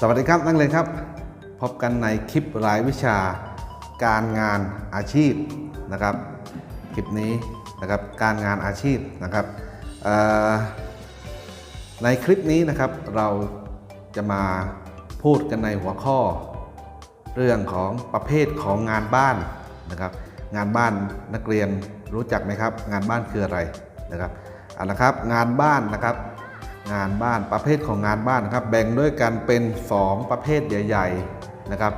สวัสดีครับนักเรียนครับ พบกันในคลิปรายวิชาการงานอาชีพนะครับคลิปนี้นะครับการงานอาชีพนะครับในคลิปนี้นะครับเราจะมาพูดกันในหัวข้อ เรื่องของประเภทของงานบ้านนะครับ งานบ้านนักเรียนรู้จักไหมครับ งานบ้านคืออะไรนะครับเอาละครับงานบ้านนะครับ งานบ้านประเภทของงานบ้านนะครับแบ่งด้วยกันเป็น 2 ประเภทใหญ่ๆนะครับ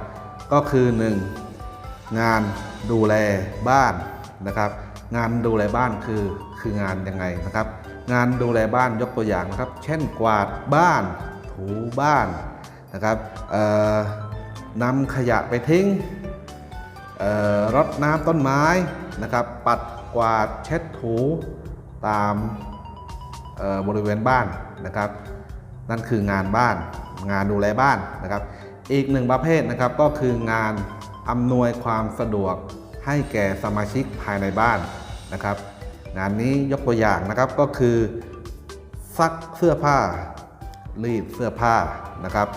ก็คือ 1. งานดูแลบ้านนะครับ งานดูแลบ้านคือคืองานยังไงนะครับ งานดูแลบ้านยกตัวอย่างนะครับ เช่นกวาดบ้าน ถูบ้านนะครับเอ่อนำขยะไปทิ้งเอ่อรดน้ำต้นไม้นะครับ ปัดกวาดเช็ดถูตาม บริเวณบ้านนะครับ นั่นคืองานบ้าน งานดูแลบ้านนะครับ อีกหนึ่งประเภทนะครับก็คืองานอำนวยความสะดวกให้แก่สมาชิกภายในบ้านนะครับ งานนี้ยกตัวอย่างนะครับก็คือซักเสื้อผ้า รีดเสื้อผ้านะครับ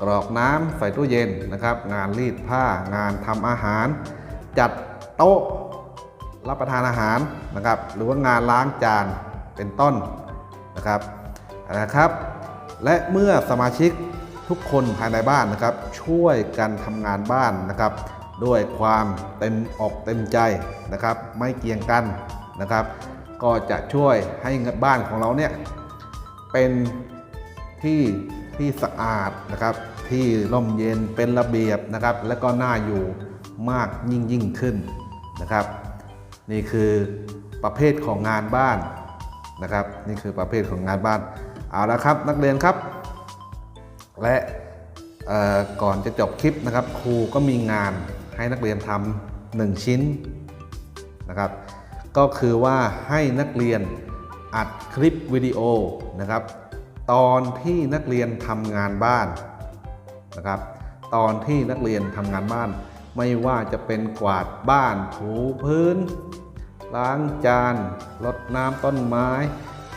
กรอกน้ำใส่ตู้เย็นนะครับ งานรีดผ้างานทำอาหาร จัดโต๊ะรับประทานอาหารนะครับ หรือว่างานล้างจานเป็นต้น นะครับนะครับ และเมื่อสมาชิกทุกคนภายในบ้านนะครับ ช่วยกันทำงานบ้านนะครับ ด้วยความเต็มอกเต็มใจนะครับ ไม่เกี่ยงกันนะครับ ก็จะช่วยให้บ้านของเราเนี่ยเป็นที่ที่สะอาดนะครับที่ร่มเย็นเป็นระเบียบนะครับ และก็น่าอยู่มากยิ่งยิ่งขึ้นนะครับ นี่คือประเภทของงานบ้าน นะครับ นี่คือประเภทของงานบ้านเอาละครับ นักเรียนครับ และก่อนจะจบคลิปนะครับ ครูก็มีงานให้นักเรียนทำหนึ่งชิ้นนะครับ ก็คือว่าให้นักเรียนอัดคลิปวิดีโอนะครับ ตอนที่นักเรียนทำงานบ้านนะครับ ตอนที่นักเรียนทำงานบ้าน ไม่ว่าจะเป็นกวาดบ้านถูพื้น ล้างจานรดน้ำต้นไม้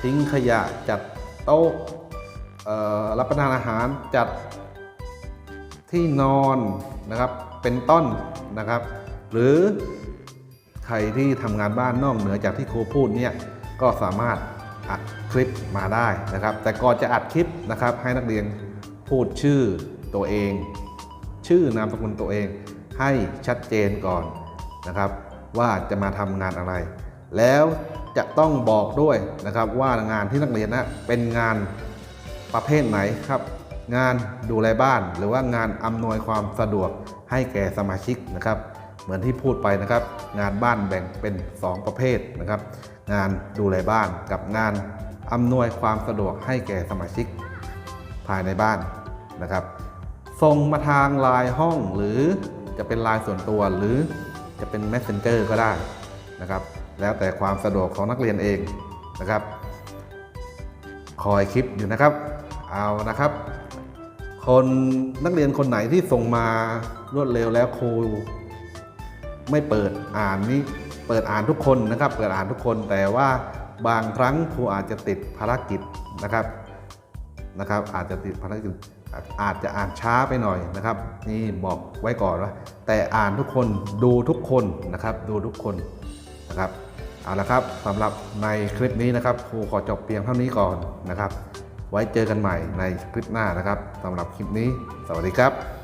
ทิ้งขยะจัดโต๊ะรับประทานอาหารจัดที่นอนนะครับเป็นต้นนะครับ หรือใครที่ทำงานบ้านนอกเหนือจากที่ครูพูดเนี่ยก็สามารถอัดคลิปมาได้นะครับ แต่ก่อนจะอัดคลิปนะครับ ให้นักเรียนพูดชื่อตัวเอง ชื่อนามสกุลตัวเองให้ชัดเจนก่อนนะครับ ว่าจะมาทำงานอะไร แล้วจะต้องบอกด้วยนะครับว่างานที่นักเรียนนะเป็นงานประเภทไหนครับ งานดูแลบ้าน หรือว่างานอำนวยความสะดวกให้แก่สมาชิกนะครับ เหมือนที่พูดไปนะครับ งานบ้านแบ่งเป็น 2 ประเภทนะครับ งานดูแลบ้านกับงานอำนวยความสะดวกให้แก่สมาชิกภายในบ้านนะครับส่งมาทางลน์ห้องหรือจะเป็นลน์ส่วนตัวหรือ จะเป็น Messenger ก็ได้นะครับ แล้วแต่ความสะดวกของนักเรียนเองนะครับ คอยคลิปอยู่นะครับ เอานะครับ คนนักเรียนคนไหนที่ส่งมารวดเร็วแล้วครูไม่เปิดอ่านนี่เปิดอ่านทุกคนนะครับ เปิดอ่านทุกคนแต่ว่าบางครั้งครูอาจจะติดภารกิจนะครับนะครับ อาจจะติดภารกิจ อาจจะอ่านช้าไปหน่อยนะครับ นี่บอกไว้ก่อนว่าแต่อ่านทุกคนดูทุกคนนะครับ ดูทุกคนนะครับเอาละครับสำหรับในคลิปนี้นะครับครูขอจบเพียงเท่านี้ก่อนนะครับ ไว้เจอกันใหม่ในคลิปหน้านะครับสำหรับคลิปนี้ สวัสดีครับ